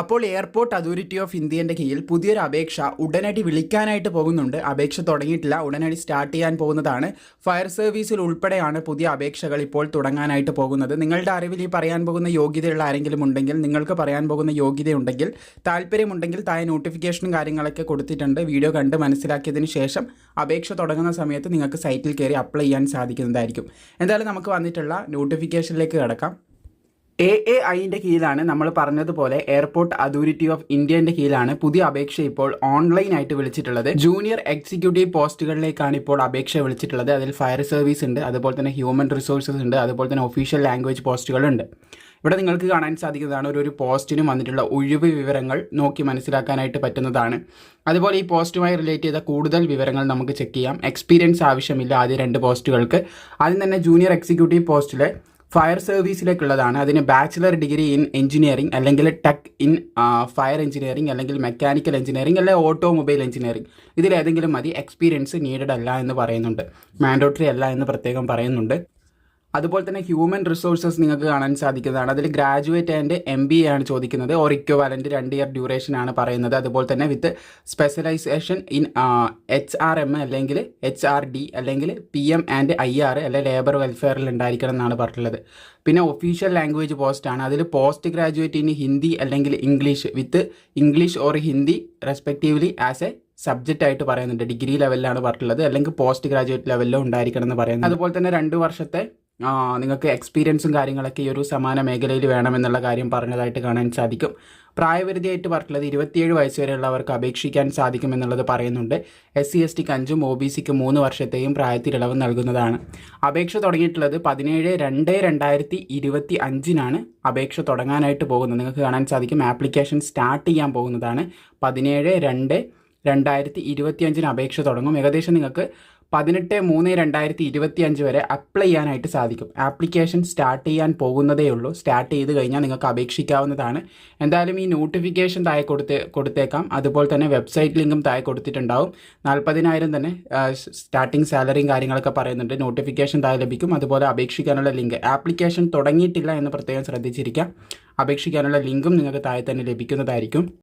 അപ്പോൾ airport authority of ഇന്ത്യന്റെ കീഴിൽ പുതിയൊരു അപേക്ഷ ഉടനടി വിളിക്കാനായിട്ട് പോകുന്നുണ്ട്. അപേക്ഷ തുടങ്ങിയിട്ടില്ല. ഉടനടി സ്റ്റാർട്ട് ചെയ്യാൻ പോകുന്നതാണ്. ഫയർ സർവീസിൽ ഉൾപ്പെടെയാണ് പുതിയ അപേക്ഷകൾ ഇപ്പോൾ തുടങ്ങാനായിട്ട് പോകുന്നത്. നിങ്ങളുടെ അറിവിൽ ഈ പറയാൻ പോകുന്ന യോഗ്യതയുള്ള ആരെങ്കിലും ഉണ്ടെങ്കിൽ നിങ്ങൾക്ക് പറയാൻ പോകുന്ന യോഗ്യതയുണ്ടെങ്കിൽ താല്പര്യമുണ്ടെങ്കിൽ താഴെ നോട്ടിഫിക്കേഷനും കാര്യങ്ങളൊക്കെ കൊടുത്തിട്ടുണ്ട്. വീഡിയോ കണ്ട് മനസ്സിലാക്കിയതിന് ശേഷം അപേക്ഷ തുടങ്ങുന്ന സമയത്ത് നിങ്ങൾക്ക് സൈറ്റിൽ കയറി അപ്ലൈ ചെയ്യാൻ സാധിക്കുന്നതായിരിക്കും. എന്തായാലും നമുക്ക് വന്നിട്ടുള്ള നോട്ടിഫിക്കേഷനിലേക്ക് കിടക്കാം. എ എ ഐന്റെ കീഴിലാണ് നമ്മൾ പറഞ്ഞതുപോലെ എയർപോർട്ട് അതോറിറ്റി ഓഫ് ഇന്ത്യന്റെ കീഴിലാണ് പുതിയ അപേക്ഷ ഇപ്പോൾ ഓൺലൈനായിട്ട് വിളിച്ചിട്ടുള്ളത്. ജൂനിയർ എക്സിക്യൂട്ടീവ് പോസ്റ്റുകളിലേക്കാണ് ഇപ്പോൾ അപേക്ഷ വിളിച്ചിട്ടുള്ളത്. അതിൽ ഫയർ സർവീസ് ഉണ്ട് അതുപോലെ തന്നെ ഹ്യൂമൻ റിസോഴ്സസ് ഉണ്ട് അതുപോലെ തന്നെ ഒഫീഷ്യൽ ലാംഗ്വേജ് പോസ്റ്റുകളുണ്ട് ഇവിടെ നിങ്ങൾക്ക് കാണാൻ സാധിക്കുന്നതാണ് ഒരു ഒരു പോസ്റ്റിനും വന്നിട്ടുള്ള ഒഴിവ് വിവരങ്ങൾ നോക്കി മനസ്സിലാക്കാനായിട്ട് പറ്റുന്നതാണ്. അതുപോലെ ഈ പോസ്റ്റുമായി റിലേറ്റ് ചെയ്ത കൂടുതൽ വിവരങ്ങൾ നമുക്ക് ചെക്ക് ചെയ്യാം. എക്സ്പീരിയൻസ് ആവശ്യമില്ല ആദ്യ രണ്ട് പോസ്റ്റുകൾക്ക് ആദ്യം തന്നെ ജൂനിയർ എക്സിക്യൂട്ടീവ് പോസ്റ്റിലെ ഫയർ സർവീസിലേക്കുള്ളതാണ്. അതിന് ബാച്ചിലർ ഡിഗ്രി ഇൻ എഞ്ചിനീയറിംഗ് അല്ലെങ്കിൽ ടെക് ഇൻ ഫയർ എഞ്ചിനീയറിംഗ് അല്ലെങ്കിൽ മെക്കാനിക്കൽ എഞ്ചിനീയറിംഗ് അല്ലെങ്കിൽ ഓട്ടോമൊബൈൽ എഞ്ചിനീയറിംഗ് ഇതിലേതെങ്കിലും മതി. എക്സ്പീരിയൻസ് നീഡഡ് അല്ല എന്ന് പറയുന്നുണ്ട്. മാൻഡോട്ടറി അല്ല എന്ന് പ്രത്യേകം പറയുന്നുണ്ട്. അതുപോലെ തന്നെ ഹ്യൂമൻ റിസോഴ്സസ് നിങ്ങൾക്ക് കാണാൻ സാധിക്കുന്നതാണ്. അതിൽ graduate and M B A ആണ് ചോദിക്കുന്നത്. ഓർ ഇക്വലന്റ് രണ്ട് ഇയർ ഡ്യൂറേഷൻ ആണ് പറയുന്നത്. അതുപോലെ തന്നെ with specialisation in H R M അല്ലെങ്കിൽ എച്ച് ആർ ഡി അല്ലെങ്കിൽ P M and I R അല്ലെ ലേബർ വെൽഫെയറിൽ ഉണ്ടായിരിക്കണം എന്നാണ് പറഞ്ഞിട്ടുള്ളത്. പിന്നെ ഒഫീഷ്യൽ ലാംഗ്വേജ് പോസ്റ്റ് ആണ്. അതിൽ പോസ്റ്റ് ഗ്രാജുവേറ്റ് ഇൻ ഹിന്ദി അല്ലെങ്കിൽ English with English or Hindi respectively as a subject ആയിട്ട് പറയുന്നുണ്ട്. ഡിഗ്രി ലെവലിലാണ് പറഞ്ഞിട്ടുള്ളത്. അല്ലെങ്കിൽ പോസ്റ്റ് ഗ്രാജുവേറ്റ് ലെവലിലോ ഉണ്ടായിരിക്കണം എന്ന് പറയുന്നത് അതുപോലെ തന്നെ രണ്ട് വർഷത്തെ നിങ്ങൾക്ക് എക്സ്പീരിയൻസും കാര്യങ്ങളൊക്കെ ഈ ഒരു സമാന മേഖലയിൽ വേണമെന്നുള്ള കാര്യം പറഞ്ഞതായിട്ട് കാണാൻ സാധിക്കും. പ്രായപരിധിയായിട്ട് പറഞ്ഞിട്ടുള്ളത് ഇരുപത്തിയേഴ് വയസ്സ് വരെയുള്ളവർക്ക് അപേക്ഷിക്കാൻ സാധിക്കുമെന്നുള്ളത് പറയുന്നുണ്ട്. എസ് സി എസ് ടിക്ക് അഞ്ചും ഒ ബി സിക്ക് മൂന്ന് വർഷത്തെയും പ്രായത്തിൽ ഇളവ് നൽകുന്നതാണ്. അപേക്ഷ തുടങ്ങിയിട്ടുള്ളത് പതിനേഴ് രണ്ട് രണ്ടായിരത്തി ഇരുപത്തി അഞ്ചിനാണ് അപേക്ഷ തുടങ്ങാനായിട്ട് പോകുന്നത്. നിങ്ങൾക്ക് കാണാൻ സാധിക്കും. ആപ്ലിക്കേഷൻ സ്റ്റാർട്ട് ചെയ്യാൻ പോകുന്നതാണ്. പതിനേഴ് രണ്ട് രണ്ടായിരത്തി ഇരുപത്തി അഞ്ചിന് അപേക്ഷ തുടങ്ങും. ഏകദേശം നിങ്ങൾക്ക് പതിനെട്ട് മൂന്ന് രണ്ടായിരത്തി ഇരുപത്തി അഞ്ച് വരെ അപ്ലൈ ചെയ്യാനായിട്ട് സാധിക്കും. ആപ്ലിക്കേഷൻ സ്റ്റാർട്ട് ചെയ്യാൻ പോകുന്നതേ ഉള്ളൂ. സ്റ്റാർട്ട് ചെയ്ത് കഴിഞ്ഞാൽ നിങ്ങൾക്ക് അപേക്ഷിക്കാവുന്നതാണ്. എന്തായാലും ഈ നോട്ടിഫിക്കേഷൻ താഴെ കൊടുത്ത് കൊടുത്തേക്കാം. അതുപോലെ തന്നെ വെബ്സൈറ്റ് ലിങ്കും താഴെ കൊടുത്തിട്ടുണ്ടാവും. നാൽപ്പതിനായിരം തന്നെ സ്റ്റാർട്ടിംഗ് സാലറിയും കാര്യങ്ങളൊക്കെ പറയുന്നുണ്ട്. നോട്ടിഫിക്കേഷൻ താഴെ ലഭിക്കും. അതുപോലെ അപേക്ഷിക്കാനുള്ള ലിങ്ക് ആപ്ലിക്കേഷൻ തുടങ്ങിയിട്ടില്ല എന്ന് പ്രത്യേകം ശ്രദ്ധിച്ചിരിക്കാം. അപേക്ഷിക്കാനുള്ള ലിങ്കും നിങ്ങൾക്ക് താഴെ തന്നെ ലഭിക്കുന്നതായിരിക്കും.